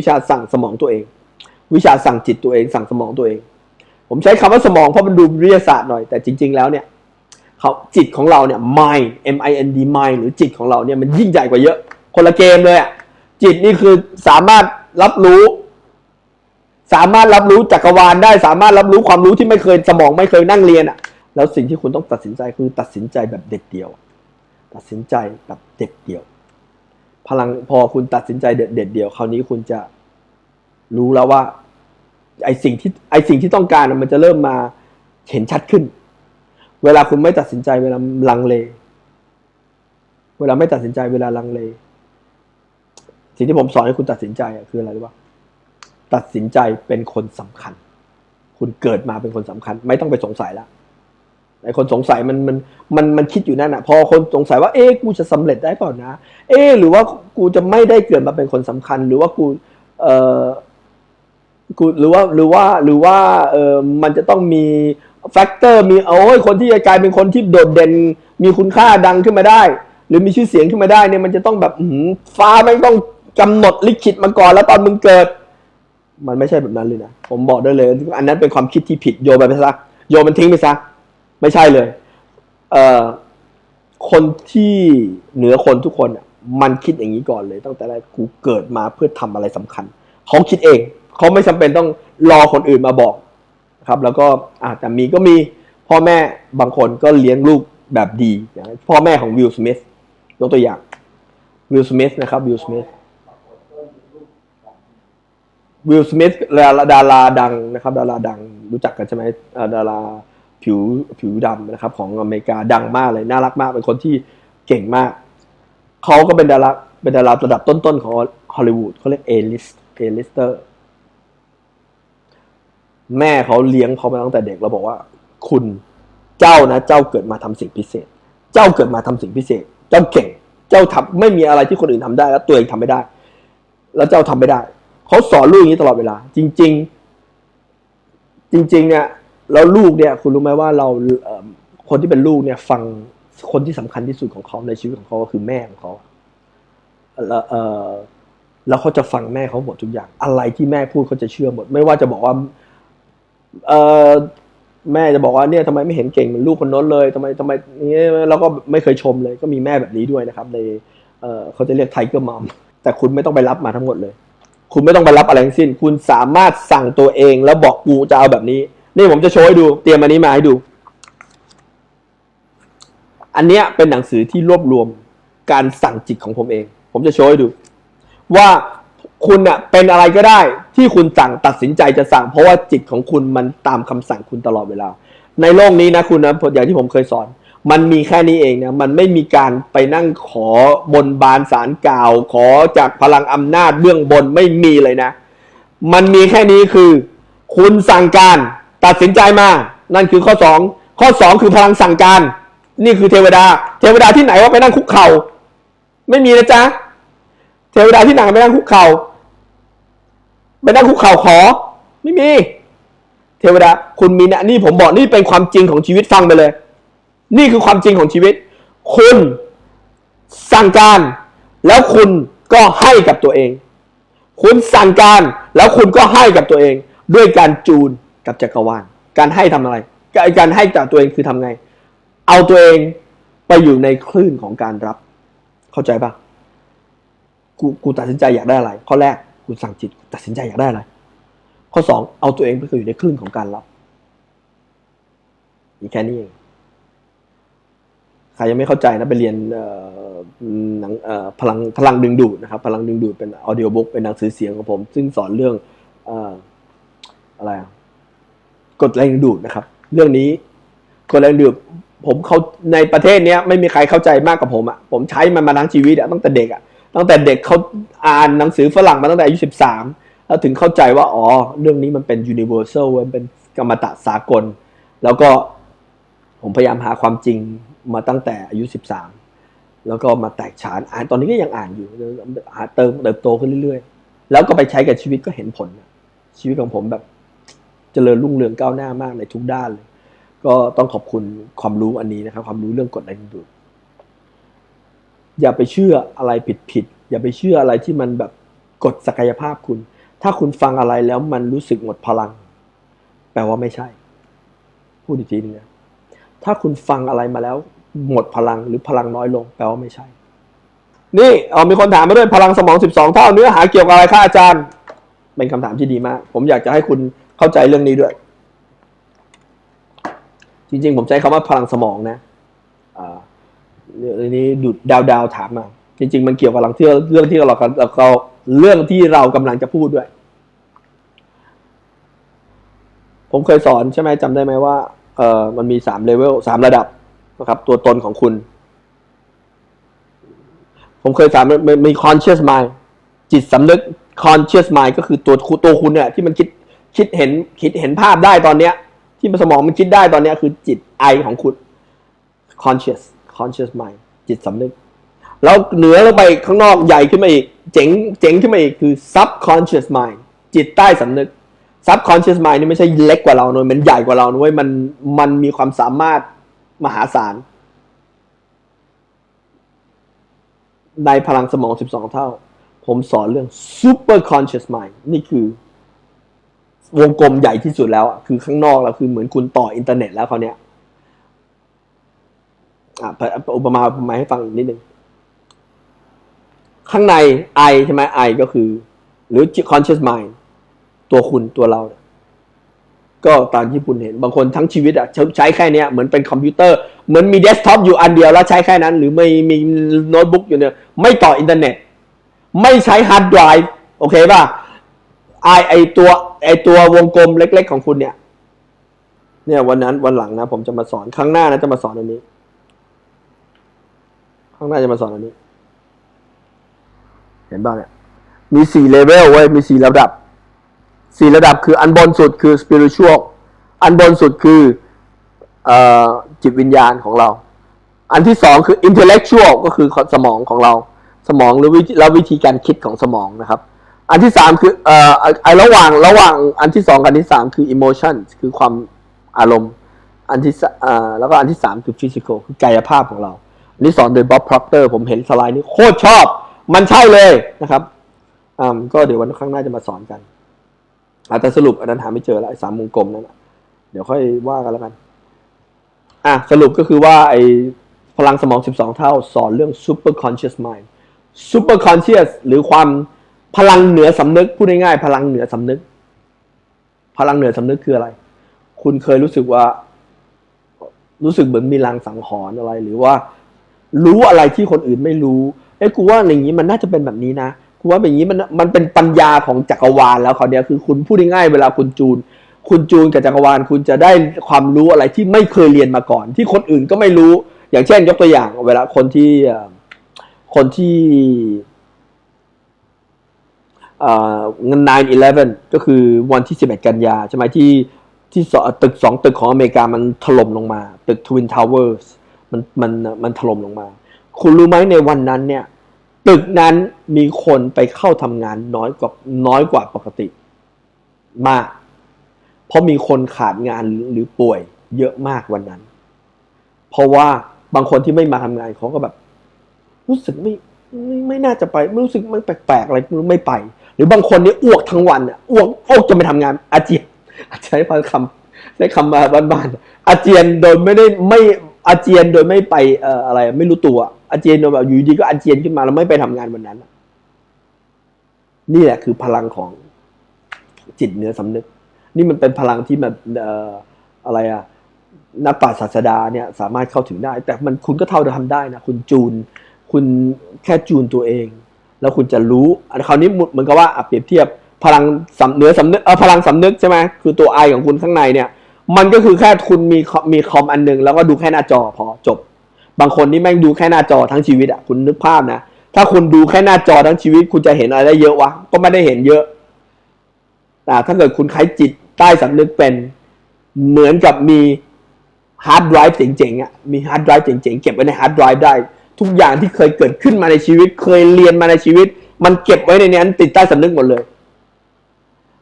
วิชาสั่งสมองตัวเอง วิชาสั่งจิตตัวเอง สั่งสมองตัวเอง ผมใช้คำว่าสมองเพราะมันดูวิทยาศาสตร์หน่อยแต่จริง ๆ แล้วเนี่ยเขาจิตของเราเนี่ย mind m i n d mind หรือจิตของเราเนี่ยมันยิ่งใหญ่กว่าเยอะ คนละเกมเลยอะจิตนี่คือสามารถรับรู้ สามารถรับรู้จักรวาลได้ สามารถรับรู้ความรู้ที่ไม่เคยสมองไม่เคยนั่งเรียนอะแล้วสิ่งที่คุณต้องตัดสินใจคือตัดสินใจแบบเด็ดเดี่ยว ตัดสินใจแบบเด็ดเดี่ยว พลังพอคุณตัดสินใจเด็ดเด็ดเดี่ยวคราวนี้คุณจะรู้แล้วว่า ไอสิ่งที่ไอสิ่งที่ต้องการมันจะเริ่มมาเห็นชัดขึ้น เวลาคุณไม่ตัดสินใจเวลาลังเล เวลาไม่ตัดสินใจเวลาลังเล สิ่งที่ผมสอนให้คุณตัดสินใจคืออะไรรู้ป่ะตัดสินใจเป็นคนสำคัญ คุณเกิดมาเป็นคนสำคัญ ไม่ต้องไปสงสัยแล้ว ไอ้คนสงสัยมันมันมันมันคิดอยู่นั่นอะ พอคนสงสัยว่าเอ๊ะกูจะสำเร็จได้เปล่านะ เอ๊ะหรือว่ากูจะไม่ได้เกิดมาเป็นคนสำคัญ หรือว่ากูเอ่อกูหรือว่าหรือว่าหรือว่าเออมันจะต้องมีแฟกเตอร์มีโอ้ยคนที่จะกลายเป็นคนที่โดดเด่นมีคุณค่าดังขึ้นมาได้ หรือมีชื่อเสียงขึ้นมาได้เนี่ยมันจะต้องแบบหือฟ้าไม่ต้องกำหนดลิขิตมาก่อนแล้วตอนมึงเกิด มันไม่ใช่แบบนั้นเลยนะผมบอกได้เลย อันนั้นเป็นความคิดที่ผิดโยนไปซะโยนมันทิ้งไปซะ ไม่ใช่เลย เอ่อคนที่เหนือคนทุกคนมันคิดอย่างนี้ก่อนเลย ตั้งแต่แรกกูเกิดมาเพื่อทำอะไรสำคัญ เขาคิดเอง เขาไม่จำเป็นต้องรอคนอื่นมาบอกครับ แล้วก็อาจจะมีก็มีพ่อแม่บางคนก็เลี้ยงลูกแบบดีอย่างพ่อแม่ของวิลสมิธยกตัวอย่างวิลสมิธนะครับวิลสมิธวิลสมิธดาราดังนะครับ ดาราดังรู้จักกันใช่ไหมดารา ผิวผิวดำนะครับของอเมริกาดังมากเลยน่ารักมากเป็นคนที่เก่งมากเขาก็เป็นดาราเป็นดาราระดับต้นๆของฮอลลีวูดเขาเรียกเอลิสเอลิสเตอร์แม่เขาเลี้ยงเขามาตั้งแต่เด็กแล้วบอกว่า คุณเจ้านะ เจ้าเกิดมาทำสิ่งพิเศษ เจ้าเกิดมาทำสิ่งพิเศษ เจ้าเก่ง เจ้าทำไม่มีอะไรที่คนอื่นทำได้ แล้วตัวเองทำไม่ได้ แล้วเจ้าทำไม่ได้เขาสอนลูกอย่างนี้ตลอดเวลา จริง ๆ จริง ๆ เนี่ย แล้วลูกเนี่ยคุณรู้ไหมว่าเราคนที่เป็นลูกเนี่ยฟังคนที่สำคัญที่สุดของเขาในชีวิตของเขาก็คือแม่ของเขาแล้วเออแล้วเขาจะฟังแม่เขาหมดทุกอย่าง อะไรที่แม่พูดเขาจะเชื่อหมด ไม่ว่าจะบอกว่าเออแม่จะบอกว่าเนี่ยทำไมไม่เห็นเก่งเหมือนลูกคนน้นเลยทำไมทำไมนี้เราก็ไม่เคยชมเลย ก็มีแม่แบบนี้ด้วยนะครับในเออเขาจะเรียกไทเกอร์มัมแต่คุณไม่ต้องไปรับมาทั้งหมดเลย คุณไม่ต้องไปรับอะไรทั้งสิ้น คุณสามารถสั่งตัวเองแล้วบอกกูจะเอาแบบนี้ นี่ผมจะโชว์ให้ดู เตรียมอันนี้มาให้ดู อันเนี้ยเป็นหนังสือที่รวบรวมการสั่งจิตของผมเอง ผมจะโชว์ให้ดู ว่าคุณเน่ะเป็นอะไรก็ได้ ที่คุณสั่งตัดสินใจจะสั่ง เพราะว่าจิตของคุณมันตามคำสั่งคุณตลอดเวลา ในโลกนี้นะคุณนะอย่างที่ผมเคยสอน มันมีแค่นี้เองนะมันไม่มีการไปนั่งขอบนบานสารกล่าว ขอจากพลังอำนาจเบื้องบนไม่มีเลยนะ มันมีแค่นี้คือ คุณสั่งการ ตัดสินใจมา นั่นคือข้อสองข้อสองคือพลังสั่งการ นี่คือเทวดา เทวดาที่ไหนว่าไปนั่งคุกเข่าไม่มีนะจ๊ะเทวดาที่ไหนไปนั่งคุกเข่าไปนั่งคุกเข่าขอ ไม่มี เทวดา คุณมีนะนี่ผมบอกนี่เป็นความจริงของชีวิตฟังไปเลย นี่คือความจริงของชีวิต คุณสั่งการ แล้วคุณก็ให้กับตัวเอง คุณสั่งการ แล้วคุณก็ให้กับตัวเอง ด้วยการจูน กับจักรวาล การให้ทำอะไร การให้จากตัวเองคือทำไง เอาตัวเองไปอยู่ในคลื่นของการรับ เข้าใจปะกูกูตัดสินใจอยากได้อะไร ข้อแรกกูสั่งจิตตัดสินใจอยากได้อะไร ข้อสองเอาตัวเองไปอยู่ในคลื่นของการรับมีแค่นี้เองใครยังไม่เข้าใจนะไปเรียนหนังพลังพลังดึงดูดนะครับ พลังดึงดูดเป็นออดิโอบุ๊กเป็นหนังสือเสียงของผม ซึ่งสอนเรื่องอออะไรอะ กฎแรงดูดนะครับ เรื่องนี้กฎแรงดูดผมเขาในประเทศเนี้ยไม่มีใครเข้าใจมากกว่าผมอะผมใช้มันมาทั้งชีวิตอะตั้งแต่เด็กอะตั้งแต่เด็กเขาอ่านหนังสือฝรั่งมาตั้งแต่อายุสิบสามแล้วถึงเข้าใจว่าอ๋อเรื่องนี้มันเป็น universal มันเป็นกรรมตะสากล แล้วก็ผมพยายามหาความจริงมาตั้งแต่อายุสิบสามแล้วก็มาแตกฉานอ่านตอนนี้ก็ยังอ่านอยู่หาเติมเติบโตขึ้นเรื่อยๆ แล้วก็ไปใช้กับชีวิตก็เห็นผล ชีวิตของผมแบบ เจริญรุ่งเรืองก้าวหน้ามากในทุกด้านเลย ก็ต้องขอบคุณความรู้อันนี้นะครับ ความรู้เรื่องกฎแรงดึงดูดอย่าไปเชื่ออะไรผิดผิดๆอย่าไปเชื่ออะไรที่มันแบบกดศักยภาพคุณ ถ้าคุณฟังอะไรแล้วมันรู้สึกหมดพลัง แปลว่าไม่ใช่ พูดอีกทีนึงนะถ้าคุณฟังอะไรมาแล้ว หมดพลังหรือพลังน้อยลง แปลว่าไม่ใช่ นี่เอามีคนถามมาด้วยพลังสมอง 12 เท่าเนื้อหาเกี่ยวกับอะไรคะอาจารย์ เป็นคำถามที่ดีมาก ผมอยากจะให้คุณ เข้าใจเรื่องนี้ด้วย จริง ๆ ผมใช้คำว่าพลังสมองนะอ่าเรื่องนี้ดูดดาวดาวถามมาจริง ๆ มันเกี่ยวกับเรื่องที่เรื่องที่เราเราเรื่องที่เรากำลังจะพูดด้วย ผมเคยสอนใช่ไหมจำได้ไหมว่าเออมันมีสามเลเวลสามระดับนะครับ ตัวตนของคุณ ผมเคยถามมันมี conscious mind จิตสำนึก conscious mind ก็คือตัวตัวคุณเนี่ยที่มันคิด คิดเห็นคิดเห็นภาพได้ตอนเนี้ย ที่สมองมันคิดได้ตอนเนี้ยคือจิตไอของคุณ conscious conscious mind จิตสำนึก แล้วเหนือลงไปข้างนอกใหญ่ขึ้นมาอีก เจ๋งเจ๋งขึ้นมาอีกคือ subconscious mind จิตใต้สำนึก subconscious mind นี่ไม่ใช่เล็กกว่าเราเนอะมันใหญ่กว่าเราเนอะเว้ยมันมันมีความสามารถมหาศาลในพลังสมอง 12 เท่า ผมสอนเรื่อง super conscious mind นี่คือ วงกลมใหญ่ที่สุดแล้วคือข้างนอกแล้วคือเหมือนคุณต่ออินเทอร์เน็ตแล้วเขาวเนี้ยอะอุปมาอุปไมยให้ฟังอีกนิดนึงข้างใน I ใช่ไหม I ก็คือ หรือ conscious mind ตัวคุณตัวเราเก็ตามที่คุณเห็น บางคนทั้งชีวิตอะใช้แค่เนี้ยเหมือนเป็นคอมพิวเตอร์ เหมือนมีเดสก์ท็อปอยู่อันเดียวแล้วใช้แค่นั้น หรือไม่มีโน้ตบุ๊กอยู่เนี่ย ไม่ต่ออินเทอร์เน็ต ไม่ใช้ฮาร์ดไดรฟ์โอเคป่ะ ไอไอตัวไอตัววงกลมเล็ก ๆ ของคุณเนี่ย เนี่ยวันนั้นวันหลังนะผมจะมาสอนครั้งหน้านะจะมาสอนอันนี้ข้างหน้าจะมาสอนอันนี้ เห็นบ้างเนี่ยมีสี่เลเวลเว้ยมีสี่ระดับสี่ระดับคืออันบนสุดคือ spiritual อันบนสุดคืออจิตวิญญาณของเรา อันที่สองคือ intellectual ก็คือสมองของเรา สมองหรือวิแล้ววิธีการคิดของสมองนะครับ อันที่สามคือเอ่อไอระหว่างระหว่างอันที่สองกับอันที่สามคือ emotion คือความอารมณ์ อันที่อ่าแล้วก็อันที่สามคือ physical คือกายภาพของเรา อันนี้สอนโดยบ๊อบพ r อกเตอร์ผมเห็นสไลด์นี้โคตรชอบ มันใช่เลยนะครับอ่าก็เดี๋ยววันข้างหน้าจะมาสอนกันอาแต่สรุปอันนั้นหาไม่เจอแล้วไอ้สามวงกลมนั้นน่ะเดี๋ยวค่อยว่ากันแล้วกันอะสรุปก็คือว่าไอ้พลังสมอง 12 เท่าสอนเรื่อง super conscious mind super conscious หรือความ พลังเหนือสำนึกพูดง่ายๆพลังเหนือสำนึก พลังเหนือสำนึกคืออะไร คุณเคยรู้สึกว่า รู้สึกเหมือนมีลางสังหรณ์อะไร หรือว่า รู้อะไรที่คนอื่นไม่รู้เอ้ยกูว่าอย่างนี้มันน่าจะเป็นแบบนี้นะกูว่าแบบนี้มันมันเป็นปัญญาของจักรวาลแล้วเขาวเนี้ยคือคุณพูดง่ายๆเวลาคุณจูน คุณจูนกับจักรวาล คุณจะได้ความรู้อะไรที่ไม่เคยเรียนมาก่อน ที่คนอื่นก็ไม่รู้ อย่างเช่น ยกตัวอย่าง เวลาคนที่คนที่ เอ่อ9-11 ก็คือวันที่ 11 กันยาใช่ไหมที่ที่ตึกสองตึกของอเมริกามันถล่มลงมา ตึกทวินทาวเวอร์สมันมันมันถล่มลงมา คุณรู้ไหมในวันนั้นเนี่ย ตึกนั้นมีคนไปเข้าทำงานน้อยกว่าน้อยกว่าปกติมาก เพราะมีคนขาดงานหรือป่วยเยอะมากวันนั้น เพราะว่าบางคนที่ไม่มาทำงานเขาก็แบบ รู้สึกไม่ ไม่ไม่น่าจะไปไม่รู้สึกไม่แปลกๆอะไรไม่ไป หรือบางคนเนี่ยอ้วกทั้งวันอะอ้วกอ้วกจะไปทำงาน อาเจียนใช้คำใช้คำมาบ้านๆอาเจียนโดยไม่ได้ไม่อาเจียนโดยไม่ไปเอ่ออะไร ไม่รู้ตัว อาเจียนโดยแบบอยู่ดีก็อาเจียนขึ้นมาแล้วไม่ไปทำงานวันนั้น นี่แหละคือพลังของจิตเนื้อสำนึก นี่มันเป็นพลังที่แบบเอ่ออะไรอะนักปราชญ์ศาสดาเนี่ยสามารถเข้าถึงได้ แต่มันคุณก็เท่าจะทำได้นะคุณจูน คุณแค่จูนตัวเอง แล้วคุณจะรู้อันคราวนี้เหมือนกับว่าเปรียบเทียบพลังสำเหนือสำนึกเออพลังสำนึกใช่ไหมคือตัวไอของคุณข้างในเนี่ย มันก็คือแค่คุณมีมีคอมอันหนึง แล้วก็ดูแค่หน้าจอพอจบ บางคนนี่แม่งดูแค่หน้าจอทั้งชีวิตอะคุณนึกภาพนะถ้าคุณดูแค่หน้าจอทั้งชีวิต คุณจะเห็นอะไรได้เยอะวะก็ไม่ได้เห็นเยอะแต่ถ้าเกิดคุณใช้จิตใต้สำนึกเป็นเหมือนกับมีฮาร์ดไดรฟ์เจ๋งๆอะมีฮาร์ดไดรฟ์เจ๋งๆเก็บไว้ในฮาร์ดไดรฟ์ได้ ทุกอย่างที่เคยเกิดขึ้นมาในชีวิต เคยเรียนมาในชีวิต มันเก็บไว้ในนั้นติดใต้สำนึกหมดเลย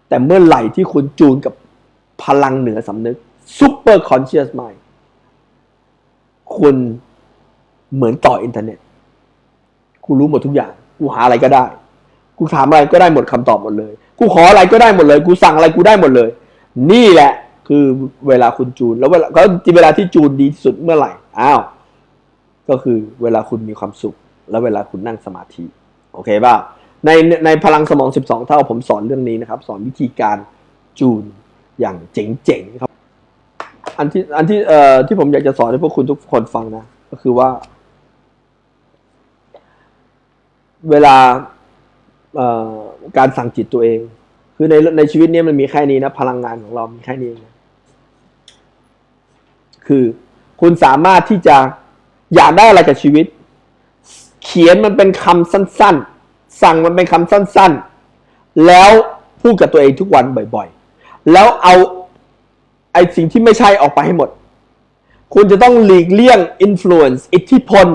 แต่เมื่อไหร่ที่คุณจูนกับพลังเหนือสำนึก super conscious mind คุณเหมือนต่ออินเทอร์เน็ตกูรู้หมดทุกอย่าง กูหาอะไรก็ได้ กูถามอะไรก็ได้หมดคำตอบหมดเลย กูขออะไรก็ได้หมดเลย กูสั่งอะไรกูได้หมดเลย นี่แหละคือเวลาคุณจูน แล้วเวลาก็เวลาที่จูนดีสุดเมื่อไหร่ อ้าว ก็คือเวลาคุณมีความสุข แล้วเวลาคุณนั่งสมาธิโอเคป่ะในในพลังสมอง 12 เท่าผมสอนเรื่องนี้นะครับ สอนวิธีการจูนอย่างเจ๋งๆครับอันที่อันที่เอ่อที่ผมอยากจะสอนให้พวกคุณทุกคนฟังนะ ก็คือว่า เวลาเอ่อการสั่งจิตตัวเอง คือในในชีวิตนี้มันมีแค่นี้นะ พลังงานของเรามีแค่นี้นะคือคุณสามารถที่จะ อยากได้อะไรกับชีวิต เขียนมันเป็นคำสั้น ๆ สั่งมันเป็นคำสั้น ๆ แล้วพูดกับตัวเองทุกวันบ่อย ๆ แล้วเอาไอ้สิ่งที่ไม่ใช่ออกไปให้หมด คุณจะต้องหลีกเลี่ยง influence อิทธิพล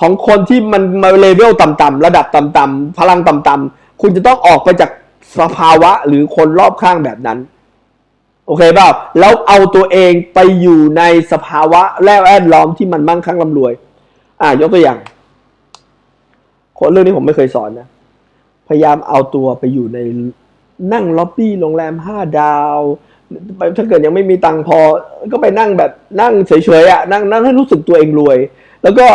ของคนที่มันมาเลเวลต่ำๆระดับต่ำๆพลังต่ำๆคุณจะต้องออกไปจากสภาวะหรือคนรอบข้างแบบนั้น โอเคเปล่าแล้วเอาตัวเองไปอยู่ในสภาวะแวดล้อมที่มันมั่งคั่งร่ำรวย อ่ายกตัวอย่างคนเรื่องนี้ผมไม่เคยสอนนะ พยายามเอาตัวไปอยู่ในนั่งล็อบบี้โรงแรมห้าดาวไปถ้าเกิดยังไม่มีตังค์พอ ก็ไปนั่งแบบนั่งเฉยๆอะนั่งนั่งให้รู้สึกตัวเองรวย แล้วก็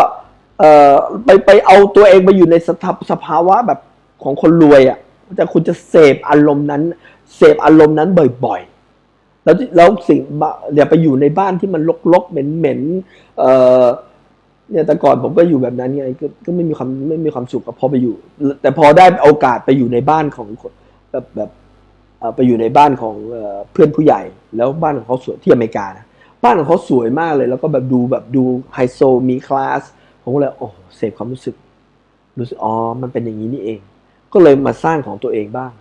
เอ่อไปไปเอาตัวเองไปอยู่ในสภาสภาวะแบบของคนรวยอะแต่คุณจะเสพอารมณ์นั้น เสพอารมณ์นั้นบ่อย แล้วแล้วสิ่งบะอย่าไปอยู่ในบ้านที่มันรกๆเหม็นๆเอ่อเนี่ยแต่ก่อนผมก็อยู่แบบนั้นไงก็ก็ไม่มีความไม่มีความสุขกับพอไปอยู่ แต่พอได้โอกาสไปอยู่ในบ้านของแบบแบบไปอยู่ในบ้านของเพื่อนผู้ใหญ่ แล้วบ้านของเขาสวยที่อเมริกานะบ้านของเขาสวยมากเลย แล้วก็แบบดูแบบดูไฮโซมีคลาสผมก็เลยโอ้เสพความรู้สึกรู้สึกอ๋อมันเป็นอย่างนี้นี่เอง ก็เลยมาสร้างของตัวเองบ้าง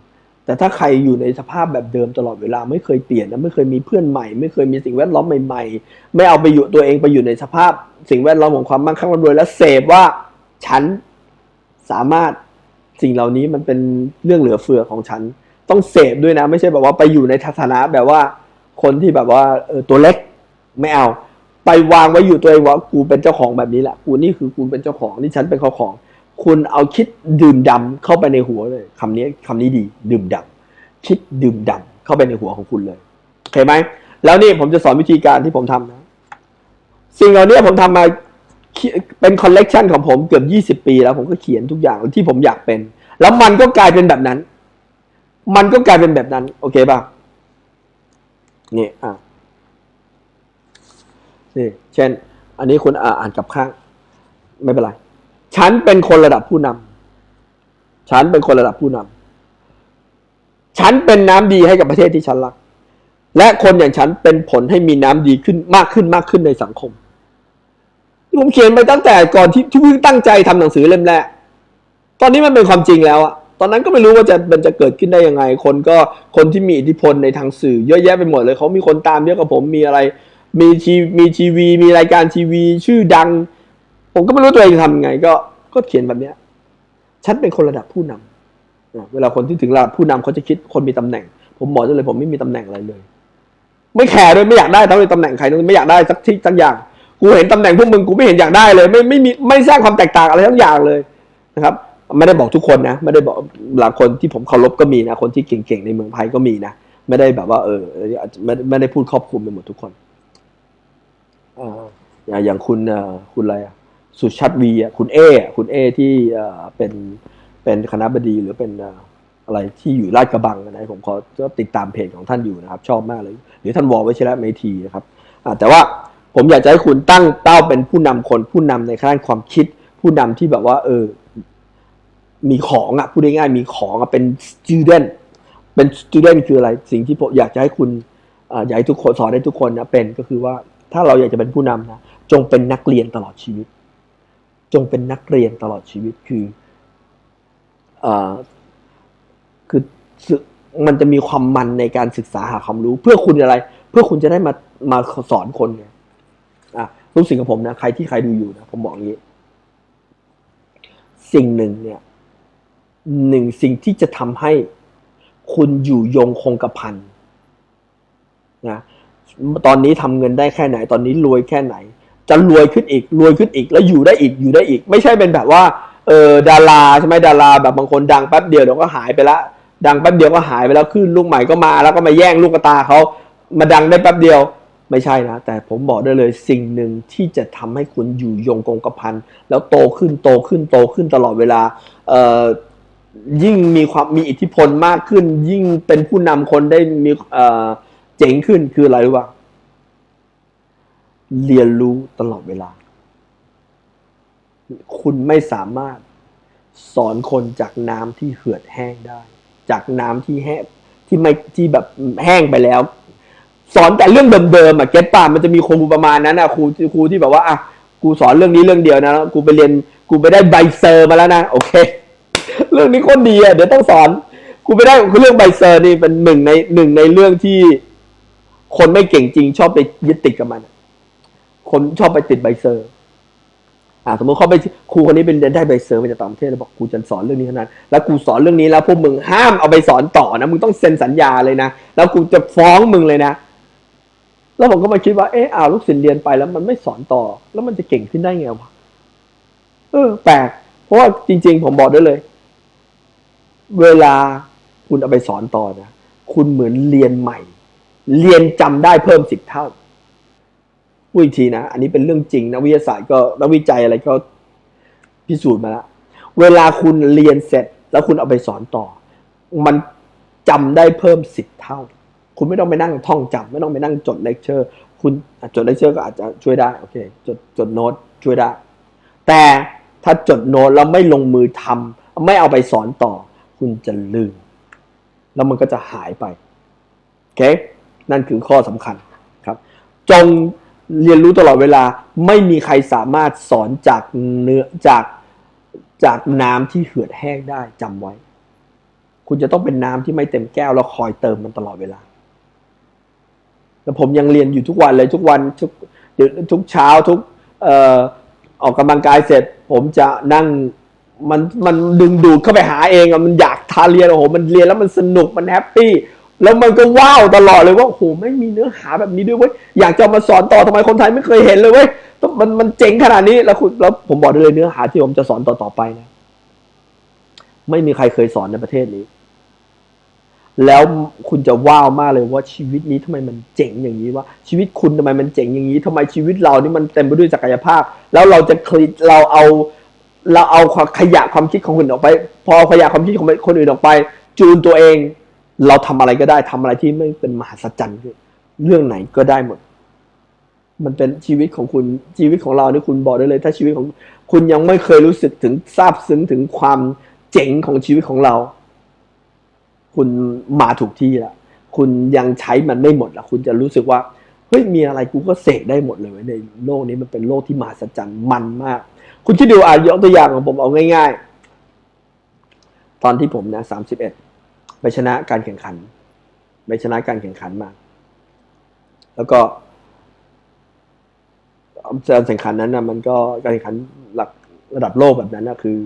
แต่ถ้าใครอยู่ในสภาพแบบเดิมตลอดเวลาไม่เคยเปลี่ยนนะไม่เคยมีเพื่อนใหม่ ไม่เคยมีสิ่งแวดล้อมใหม่ๆ ไม่เอาไปอยู่ตัวเองไปอยู่ในสภาพ สิ่งแวดล้อมของความมั่งคั่งร่ำรวยแล้วเสพว่าฉันสามารถสิ่งเหล่านี้มันเป็นเรื่องเหลือเฟือของฉัน ต้องเสพด้วยนะ ไม่ใช่แบบว่าไปอยู่ในทัศนะแบบว่าคนที่แบบว่าเออตัวเล็กไม่เอา ไปวางไว้อยู่ตัวเองว่ากูเป็นเจ้าของแบบนี้แหละกูนี่คือกูเป็นเจ้าของนี่ฉันเป็นเจ้าของ คุณเอาคิดดื่มดำเข้าไปในหัวเลยคำนี้คำนี้ดี ดื่มดำคิดดื่มดำเข้าไปในหัวของคุณเลยโอเคไหมแล้วนี่ผมจะสอนวิธีการที่ผมทำนะ สิ่งเหล่านี้ผมทำมาเป็นคอลเลกชันของผมเกือบยี่สิบปีแล้วผมก็เขียนทุกอย่างที่ผมอยากเป็น แล้วมันก็กลายเป็นแบบนั้น มันก็กลายเป็นแบบนั้น โอเคป่ะนี่อะนี่เช่น อันนี้คุณอ่านกับข้าง ไม่เป็นไร ฉันเป็นคนระดับผู้นำฉันเป็นคนระดับผู้นำฉันเป็นน้ำดีให้กับประเทศที่ฉันรัก และคนอย่างฉันเป็นผลให้มีน้ำดีขึ้นมากขึ้นมากขึ้นในสังคมผมเขียนไปตั้งแต่ก่อนที่ที่เพิ่งตั้งใจทำหนังสือเล่มแรก ตอนนี้มันเป็นความจริงแล้วอะตอนนั้นก็ไม่รู้ว่าจะมันจะเกิดขึ้นได้ยังไง คนก็คนที่มีอิทธิพลในทางสื่อ เยอะแยะไปหมดเลยเขามีคนตามเยอะกว่าผมมีอะไร มีทีมีทีวี มีรายการทีวี ชื่อดัง ผมก็ไม่รู้ตัวเองทำยังไง ก็ก็เขียนแบบเนี้ยฉันเป็นคนระดับผู้นำเวลาคนที่ถึงระดับผู้นำเขาจะคิดคนมีตำแหน่ง ผมบอกได้เลย ผมไม่มีตำแหน่งอะไรเลย ไม่แคร์ด้วยไม่อยากได้ทั้งตำแหน่งใครไม่อยากได้สักที่สักอย่าง กูเห็นตำแหน่งพวกมึงกูไม่เห็นอยากได้เลย ไม่ไม่มีไม่สร้างความแตกต่างอะไรทั้งอย่างเลยนะครับ ไม่ได้บอกทุกคนนะ ไม่ได้บอกหลายคนที่ผมเคารพก็มีนะ คนที่เก่งๆในเมืองไทยก็มีนะไม่ได้แบบว่า เออไม่ไม่ได้พูดครอบคลุมไปหมดทุกคนอ่าอย่างคุณคุณอะไรอะ สุชัดวีอะคุณเอคุณเอที่เป็นเป็นคณะบดีหรือเป็นอะไรที่อยู่ราชกระบังนะผมขอติดตามเพจของท่านอยู่นะครับ ชอบมากเลย หรือท่านวอลวิชิระเมธีนะครับแต่ว่าผมอยากจะให้คุณตั้งเป้าเป็นผู้นำคนผู้นำในด้านความคิด ผู้นำที่แบบว่า เออ มีของอะพูดง่ายๆมีของอะเป็น student เป็น student คืออะไร สิ่งที่ผมอยากจะให้คุณอยากให้ทุกคนสอนให้ทุกคนนะเป็นก็คือว่าถ้าเราอยากจะเป็นผู้นำนะจงเป็นนักเรียนตลอดชีวิต จงเป็นนักเรียนตลอดชีวิตคืออคือมันจะมีความมันในการศึกษาหาความรู้ เพื่อคุณอะไร เพื่อคุณจะได้มามาสอนคนไงอะรู้สิ่งกับผมนะใครที่ใครดูอยู่นะผมบอกงี้ สิ่งหนึ่งเนี่ยหนึ่งสิ่งที่จะทำให้คุณอยู่ยงคงกระพันนะตอนนี้ทำเงินได้แค่ไหน ตอนนี้รวยแค่ไหน จะรวยขึ้นอีกรวยขึ้นอีก แล้วอยู่ได้อีกอยู่ได้อีก ไม่ใช่เป็นแบบว่าเออดาราใช่ไหมดาราแบบบางคนดังแป๊บเดียวเดี๋ยวก็หายไปละดังแป๊บเดียวก็หายไปแล้วขึ้นลูกใหม่ก็มา แล้วก็มาแย่งลูกตาเขามาดังได้แป๊บเดียวไม่ใช่นะ แต่ผมบอกได้เลยสิ่งหนึ่งที่จะทำให้คุณอยู่ยงคงกระพันแล้วโตขึ้นโตขึ้นโตขึ้นตลอดเวลาเอ่อยิ่งมีความมีอิทธิพลมากขึ้น ยิ่งเป็นผู้นำคนได้มีเอ่อเจ๋งขึ้นคืออะไรรู้ป่ะ เรียนรู้ตลอดเวลา คุณไม่สามารถสอนคนจากน้ำที่เหือดแห้งได้ จากน้ำที่แห้งที่ไม่ที่แบบแห้งไปแล้ว สอนแต่เรื่องเดิมๆอะเก็ตป่ะมันจะมีครูประมาณนั้นอะครูครูที่แบบว่าอะกูสอนเรื่องนี้เรื่องเดียวนะกูไปเรียนกูไปได้ใบเซอร์มาแล้วนะโอเค เรื่องนี้คนดีอะเดี๋ยวต้องสอน กูไปได้คือเรื่องใบเซอร์นี่เป็นหนึ่งในหนึ่งในเรื่องที่ คนไม่เก่งจริงชอบไปยึดติดกับมัน คนชอบไปติดใบเซอร์ อ่า สมมติเขาไปครูคนนี้เป็นเรียนได้ใบเซอร์มาจากต่างประเทศแล้วบอกกูจะสอนเรื่องนี้เท่านั้นแล้วกูสอนเรื่องนี้แล้วพวกมึงห้ามเอาไปสอนต่อนะมึงต้องเซ็นสัญญาเลยนะแล้วกูจะฟ้องมึงเลยนะแล้วผมก็มาคิดว่าเอออ้าวลูกศิษย์เรียนไปแล้วมันไม่สอนต่อ แล้วมันจะเก่งขึ้นได้ไงวะเออแปลกเพราะว่าจริง ๆ ผมบอกได้เลย เวลาคุณเอาไปสอนต่อนะคุณเหมือนเรียนใหม่ เรียนจำได้เพิ่มสิบเท่า พูดอีกทีนะ อันนี้เป็นเรื่องจริงนะวิทยาศาสตร์ก็นักวิจัยอะไรก็พิสูจน์มาแล้ว เวลาคุณเรียนเสร็จ แล้วคุณเอาไปสอนต่อ มันจำได้เพิ่มสิบเท่า คุณไม่ต้องไปนั่งท่องจำไม่ต้องไปนั่งจดเลคเชอร์ คุณจดเลคเชอร์ก็อาจจะช่วยได้โอเคจดจดโน้ตช่วยได้ แต่ถ้าจดโน้ตแล้วไม่ลงมือทำไม่เอาไปสอนต่อ คุณจะลืม แล้วมันก็จะหายไปโอเคนั่นคือข้อสำคัญครับ จง เรียนรู้ตลอดเวลาไม่มีใครสามารถสอนจากเนื้อจากจากน้ำที่เหือดแห้งได้จำไว้ คุณจะต้องเป็นน้ำที่ไม่เต็มแก้วแล้วคอยเติมมันตลอดเวลาแล้วผมยังเรียนอยู่ทุกวันเลยทุกวันทุกเดี๋ยวทุกเช้าทุกเอ่อออกกำลังกายเสร็จ ผมจะนั่งมันมันดึงดูดเข้าไปหาเองอะมันอยากทาเรียนโอ้โหมันเรียนแล้วมันสนุกมันแฮปปี้ แล้วมันก็ว้าวตลอดเลยว่าโอ้โหไม่มีเนื้อหาแบบนี้ด้วยเว้ยอยากจะมาสอนต่อทำไมคนไทยไม่เคยเห็นเลยเว้ยมันมันเจ๋งขนาดนี้แล้วคุณแล้วผมบอกได้เลยเนื้อหาที่ผมจะสอนต่อต่อไปนะไม่มีใครเคยสอนในประเทศนี้ แล้วคุณจะว้าวมากเลยว่าชีวิตนี้ทำไมมันเจ๋งอย่างนี้วะชีวิตคุณทำไมมันเจ๋งอย่างนี้ทำไมชีวิตเรานี่มันเต็มไปด้วยศักยภาพ แล้วเราจะคลิเราเอาเราเอาขยะความคิดของคนอื่นออกไป พอขยะความคิดของคนอื่นออกไป จูนตัวเอง เราทำอะไรก็ได้ทำอะไรที่ไม่เป็นมหัศจรรย์เรื่องไหนก็ได้หมด มันเป็นชีวิตของคุณชีวิตของเรานี่คุณบอกได้เลย ถ้าชีวิตของคุณยังไม่เคยรู้สึกถึงซาบซึ้งถึงความเจ๋งของชีวิตของเรา คุณมาถูกที่ละคุณยังใช้มันไม่หมดละคุณจะรู้สึกว่าเฮ้ยมีอะไรกูก็เสกได้หมดเลยเว้ยในโลกนี้มันเป็นโลกที่มหัศจรรย์มันมาก คุณคิดดูอะยกตัวอย่างของผมเอาง่าย ๆ ตอนที่ผมนะสามสิบเอ็ด ไปชนะการแข่งขันไปชนะการแข่งขันมา แล้วก็การแข่งขันนั้นนะมันก็การแข่งขันหลักระดับโลกแบบนั้นนะคือ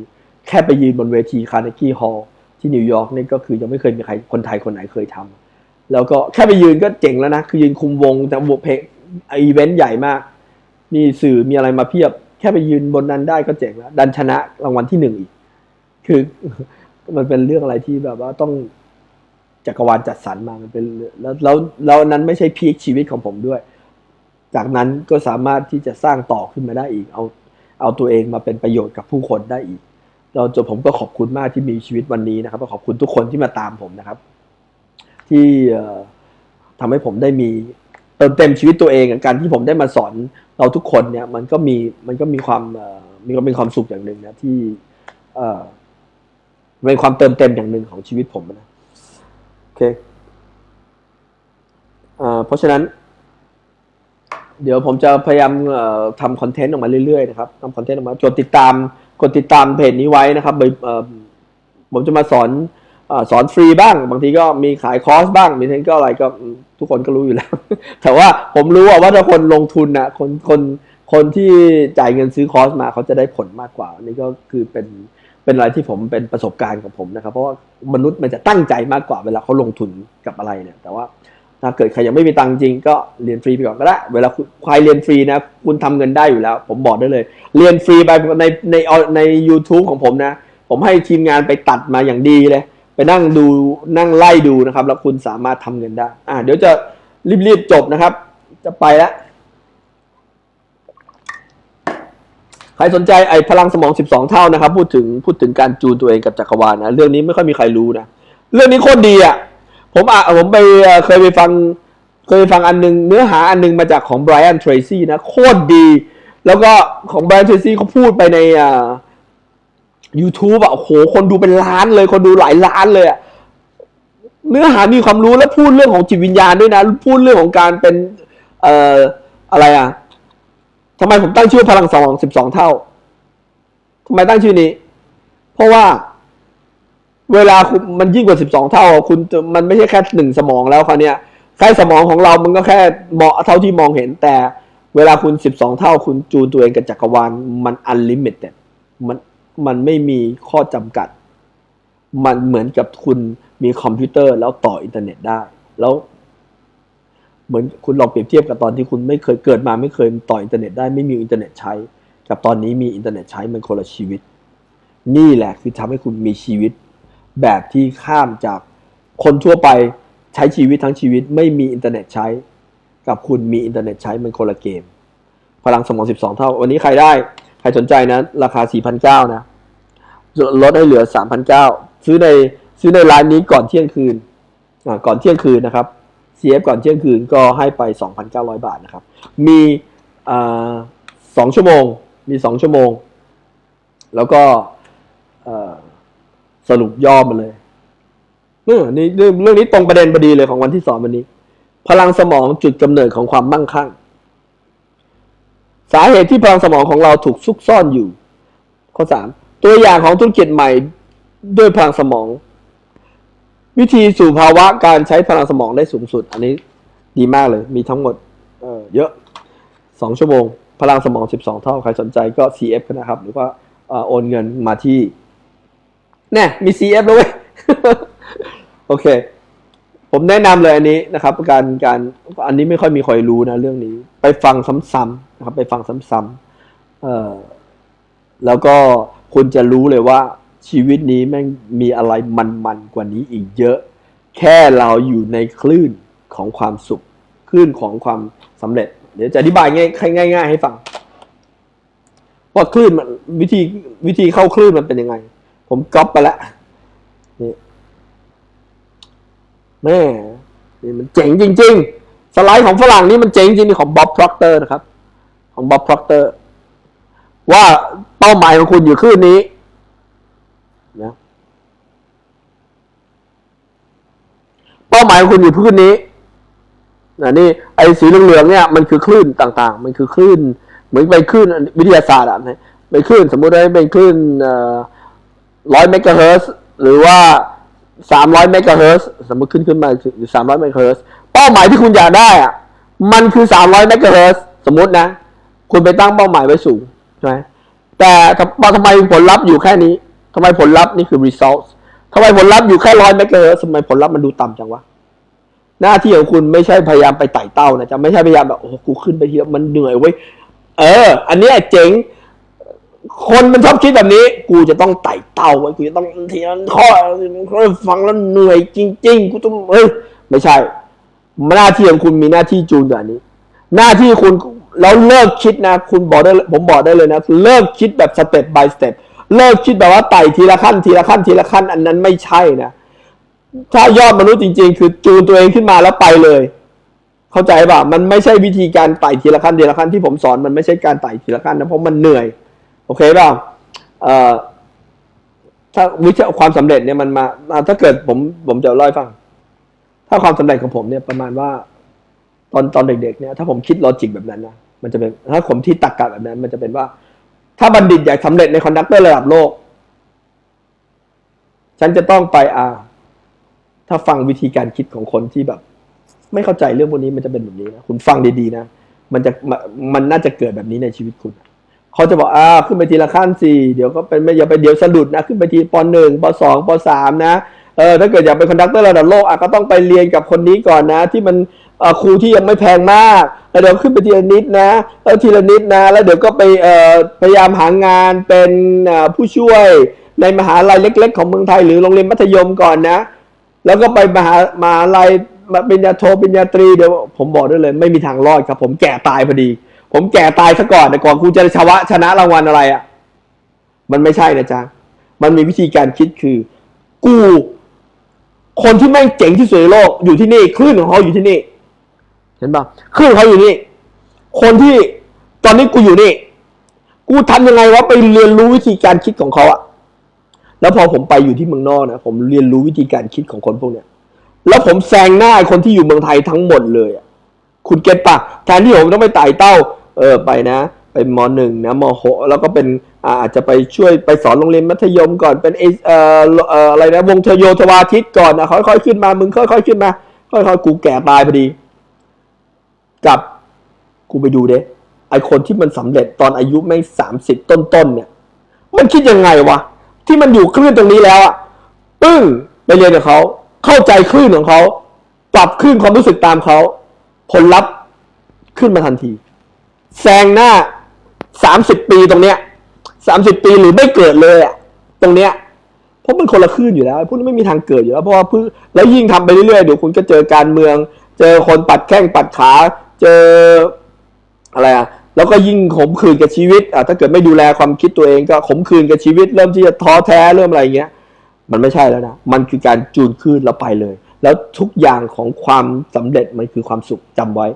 แค่ไปยืนบนเวทีคาร์เนกี้ฮอลล์ที่นิวยอร์กนี่ก็คือยังไม่เคยมีใครคนไทยคนไหนเคยทำแล้วก็แค่ไปยืนก็เจ๋งแล้วนะ คือยืนคุมวงแต่วงเพลงอีเวนต์ใหญ่มาก มีสื่อมีอะไรมาเพียบ แค่ไปยืนบนนั้นได้ก็เจ๋งแล้ว ดันชนะรางวัลที่หนึ่งอีก คือมันเป็นเรื่องอะไรที่แบบว่าต้อง จักรวาลจัดสรรมามันเป็นแล้วแล้วแล้วนั้นไม่ใช่พีคชีวิตของผมด้วย จากนั้นก็สามารถที่จะสร้างต่อขึ้นมาได้อีก เอาเอาตัวเองมาเป็นประโยชน์กับผู้คนได้อีก เราจนผมก็ขอบคุณมากที่มีชีวิตวันนี้นะครับขอบคุณทุกคนที่มาตามผมนะครับ ที่ทำให้ผมได้มีเติมเต็มชีวิตตัวเองการที่ผมได้มาสอนเราทุกคนเนี่ย มันก็มีมันก็มีความมีความเป็นความสุขอย่างหนึ่งนะที่เป็นความเติมเต็มอย่างหนึ่งของชีวิตผมนะ เคเพราะฉะนั้น เดี๋ยวผมจะพยายามทำคอนเทนต์ออกมาเรื่อยๆนะครับทำคอนเทนต์ออกมากดติดตามกดติดตามเพจนี้ไว้นะครับผมจะมาสอนสอนฟรีบ้าง บางทีก็มีขายคอร์สบ้าง มีเทนก็อะไรก็ทุกคนก็รู้อยู่แล้ว แต่ว่าผมรู้ว่าถ้าคนลงทุนนะคนคนคนที่จ่ายเงินซื้อคอร์สมาเขาจะได้ผลมากกว่านนี้ก็คือเป็น เป็นอะไรที่ผมเป็นประสบการณ์ของผมนะครับ เพราะว่ามนุษย์มันจะตั้งใจมากกว่าเวลาเขาลงทุนกับอะไรเนี่ย แต่ว่าถ้าเกิดใครยังไม่มีตังค์จริงก็เรียนฟรีไปก่อนก็ได้เวลาคุณใครเรียนฟรีนะคุณทำเงินได้อยู่แล้ว ผมบอกได้เลย เรียนฟรีไปในในใน YouTube ของผมนะ ผมให้ทีมงานไปตัดมาอย่างดีเลย ไปนั่งดูนั่งไล่ดูนะครับ แล้วคุณสามารถทำเงินได้ อ่าเดี๋ยวจะรีบๆจบนะครับ จะไปแล้ว ใครสนใจไอ้พลังสมอง 12 เท่านะครับ พูดถึงพูดถึงการจูนตัวเองกับจักรวาลนะเรื่องนี้ไม่ค่อยมีใครรู้นะเรื่องนี้โคตรดีอะผมอะผมไปเคยไปฟังเคยไปฟังอันหนึงเนื้อหาอันหนึงมาจากของไบรอันเทรซี่นะโคตรดี แล้วก็ของไบรอันเทรซี่เขาพูดไปในอ่า YouTube อะโอ้โหคนดูเป็นล้านเลยคนดูหลายล้านเลยอะเนื้อหามีความรู้และพูดเรื่องของจิตวิญญาณด้วยนะ พูดเรื่องของการเป็น เอ่ออะไรอะ ทำไมผมตั้งชื่อพลังสมองสิบสองเท่าทำไมตั้งชื่อนี้ เพราะว่าเวลามันยิ่งกว่าสิบสองเท่า คุณมันไม่ใช่แค่หนึ่งสมองแล้วคราวเนี้ยแค่สมองของเรามันก็แค่เหมองเท่าที่มองเห็น แต่เวลาคุณสิบสองเท่า คุณจูนตัวเองกับจักรวาลมันอันลิมิตมันมันไม่มีข้อจำกัด มันเหมือนกับคุณมีคอมพิวเตอร์แล้วต่ออินเทอร์เน็ตได้ แล้ว เหมือนคุณลองเปรียบเทียบกับตอนที่คุณไม่เคยเกิดมาไม่เคยต่ออินเทอร์เน็ตได้ไม่มีอินเทอร์เน็ตใช้ กับตอนนี้มีอินเทอร์เน็ตใช้มันคนละชีวิต นี่แหละคือทำให้คุณมีชีวิต แบบที่ข้ามจากคนทั่วไปใช้ชีวิตทั้งชีวิต ไม่มีอินเทอร์เน็ตใช้ กับคุณมีอินเทอร์เน็ตใช้มันคนละเกม พลังสมอง 12 เท่า วันนี้ใครได้ใครสนใจนะ ราคา 4,900นะลดให้เหลือ 3,900ซื้อในซื้อในร้านนี้ก่อนเที่ยงคืนก่อนเที่ยงคืนนะครับ CF ก่อนเที่ยงคืนก็ให้ไป 2,900 บาทนะครับ มีสองชั่วโมง มีสองชั่วโมง แล้วก็สรุปย่อมาเลยเนี่เรื่องเรื่องนี้ตรงประเด็นพอดีเลยของวันที่สอนวันนี้ พลังสมองจุดกำเนิดของความมั่งคั่ง สาเหตุที่พลังสมองของเราถูกซุกซ่อนอยู่ ข้อสามตัวอย่างของธุรกิจใหม่ด้วยพลังสมอง วิธีสู่ภาวะการใช้พลังสมองได้สูงสุด อันนี้ดีมากเลย มีทั้งหมดเออเยอะสองชั่วโมง พลังสมองสิบสองเท่า ใครสนใจก็ CF กันนะครับ หรือว่าโอนเงินมาที่แน่มี CF แล้วเว้ย โอเค ผมแนะนำเลยอันนี้นะครับ การการอันนี้ไม่ค่อยมีใครรู้นะเรื่องนี้ ไปฟังซ้ำๆนะครับ ไปฟังซ้ำๆแล้วก็คุณจะรู้เลยว่า ชีวิตนี้แม่งมีอะไรมันๆกว่านี้อีกเยอะ แค่เราอยู่ในคลื่นของความสุข คลื่นของความสำเร็จ เดี๋ยวจะอธิบายง่ายง่าย ๆ ให้ฟัง ว่าคลื่นมันวิธีวิธีเข้าคลื่นมันเป็นยังไง ผมก๊อปไปแล้วนี่แม่นี่มันเจ๋งจริง ๆ สไลด์ของฝรั่งนี่มันเจ๋งจริงนี่ของบ๊อบพร็อกเตอร์นะครับ ของบ๊อบพร็อกเตอร์ว่าเป้าหมายของคุณอยู่คลื่นนี้ นะเป้าหมายของคุณอยู่คลื่นนี้นะนี่ไอ้สีเหลืองๆเนี่ยมันคือคลื่นต่าง ๆ มันคือคลื่น เหมือนไปคลื่นวิทยาศาสตร์อะนะไปคลื่นสมมุติว่าเป็นคลื่นร้อยเมกะเฮิรตซ์หรือว่าสามร้อยเมกะเฮิรตซ์สมมติขึ้นขึ้นมาอยู่สามร้อยเมกะเฮิรตซ์เป้าหมายที่คุณอยากได้อะมันคือสามร้อยเมกะเฮิรตซ์สมมตินะ คุณไปตั้งเป้าหมายไว้สูงใช่ไหมแต่ทำไมผลลัพธ์อยู่แค่นี้ ทำไมผลลัพธ์นี่คือ results ทำไมผลลัพธ์อยู่แค่ร้อยเมกะเฮิรตซ์ทำไมผลลัพธ์มันดูต่ำจังวะ หน้าที่ของคุณไม่ใช่พยายามไปไต่เต้านะจะไม่ใช่พยายามแบบโอ้โหกูขึ้นไปทีละมันเหนื่อยเว้ยเออ อันนี้เจ๋ง คนมันชอบคิดแบบนี้ กูจะต้องไต่เต้าไว้กูจะต้องทีละข้อฟังแล้วเหนื่อยจริง ๆ กูต้องเฮ้ยไม่ใช่ หน้าที่ของคุณมีหน้าที่จูนแบบนี้ หน้าที่คุณแล้วเลิกคิดนะ คุณบอกได้ผมบอกได้เลยนะเลิกคิดแบบสเต็ป by สเต็ป เลิกคิดแบบว่าไต่ทีละขั้นทีละขั้นทีละขั้น อันนั้นไม่ใช่นะถ้ายอดมนุษย์จริง ๆ คือจูนตัวเองขึ้นมาแล้วไปเลย เข้าใจป่ะมันไม่ใช่วิธีการไต่ทีละขั้นทีละขั้นที่ผมสอนมันไม่ใช่การไต่ทีละขั้นนะเพราะมันเหนื่อย โอเคป่ะเอ่อถ้าวิชาความสำเร็จเนี่ยมันมาอ่าถ้าเกิดผมผมจะเล่าให้ฟัง ถ้าความสำเร็จของผมเนี่ยประมาณว่า ตอนตอนเด็กๆเนี่ยถ้าผมคิดลอจิกแบบนั้นนะมันจะเป็นถ้าผมที่ตักกะแบบนั้น มันจะเป็นว่า ถ้าบัณฑิตอยากสำเร็จในคอนดักเตอร์ระดับโลก ฉันจะต้องไปอ่า ถ้าฟังวิธีการคิดของคนที่แบบ ไม่เข้าใจเรื่องพวกนี้มันจะเป็นแบบนี้นะคุณฟังดีๆนะมันจะมันน่าจะเกิดแบบนี้ในชีวิตคุณเขาจะบอกอ่าขึ้นไปทีละขั้นสี่เดี๋ยวก็เป็นไม่อย่าไปเดี๋ยวสะดุดนะ ขึ้นไปทีปหนึ่งปสองปสามนะ เออถ้าเกิดอยากเป็นคอนดักเตอร์ระดับโลกอะก็ต้องไปเรียนกับคนนี้ก่อนนะ ที่มันครูที่ยังไม่แพงมาก แล้วเดี๋ยวขึ้นไปทีละนิดนะแล้วทีละนิดนะ แล้วเดี๋ยวก็ไปพยายามหางานเป็นผู้ช่วยในมหาลัยเล็ก ๆ ของเมืองไทยหรือโรงเรียนมัธยมก่อนนะ แล้วก็ไปมหามหาลัยมาปริญญาโทปริญญาตรีเดี๋ยวผมบอกได้เลย ไม่มีทางรอดครับ ผมแก่ตายพอดี ผมแก่ตายซะก่อนแต่ก่อนกูจะชวะชนะรางวัลอะไรอะมันไม่ใช่นะจ๊ะมันมีวิธีการคิดคือ กู คนที่แม่งเจ๋งที่สุดในโลกอยู่ที่นี่คลื่นของเขาอยู่ที่นี่ เห็นปะคลื่นเขาอยู่นี่ คนที่ตอนนี้กูอยู่นี่ กูทำยังไงวะไปเรียนรู้วิธีการคิดของเขาอะแล้วพอผมไปอยู่ที่เมืองนอกนะผมเรียนรู้วิธีการคิดของคนพวกเนี้ยแล้วผมแซงหน้าคนที่อยู่เมืองไทยทั้งหมดเลยอะคุณเก็ตปะแทนที่ผมต้องไปไต่เต้า เออไปนะ ไปมหนึ่งนะมหกแล้วก็เป็น อาจจะไปช่วยไปสอนโรงเรียนมัธยมก่อนเป็นเอเอ่อเอ่ออะไรนะวงเทโยธวาทิตก่อนนะค่อยๆขึ้นมามึงค่อยๆขึ้นมา ค่อยๆกูแก่ตายพอดีกับกูไปดูเด้ไอคนที่มันสำเร็จตอนอายุไม่สามสิบต้นๆเนี่ย มันคิดยังไงวะที่มันอยู่คลื่นตรงนี้แล้วอะปึ้งไปเรียนกับเขาเข้าใจคลื่นของเขาปรับคลื่นความรู้สึกตามเขาผลลัพธ์ขึ้นมาทันทีแซงหน้าสามสิบปีตรงเนี้ย สามสิบปีหรือไม่เกิดเลยอะตรงเนี้ยเพราะมันคนละคลื่นอยู่แล้วพวกนี้ไม่มีทางเกิดอยู่แล้วเพราะว่าพืแล้วยิ่งทำไปเรื่อยๆเดี๋ยวคุณก็เจอการเมือง เจอคนปัดแข้งปัดขา เจออะไรอะแล้วก็ยิ่งขมขื่นกับชีวิตอะถ้าเกิดไม่ดูแลความคิดตัวเองก็ขมขื่นกับชีวิต เริ่มที่จะท้อแท้เริ่มอะไรเงี้ย มันไม่ใช่แล้วนะมันคือการจูนคลื่นแล้วไปเลย แล้วทุกอย่างของความสำเร็จมันคือความสุขจำไว้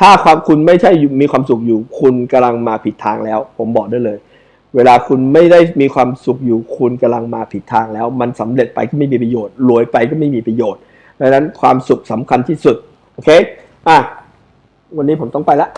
ถ้าความคุณไม่ใช่มีความสุขอยู่คุณกำลังมาผิดทางแล้ว ผมบอกได้เลย เวลาคุณไม่ได้มีความสุขอยู่คุณกำลังมาผิดทางแล้ว มันสำเร็จไปก็ไม่มีประโยชน์รวยไปก็ไม่มีประโยชน์ดังนั้นความสุขสำคัญที่สุด โอเค อะ วันนี้ผมต้องไปละ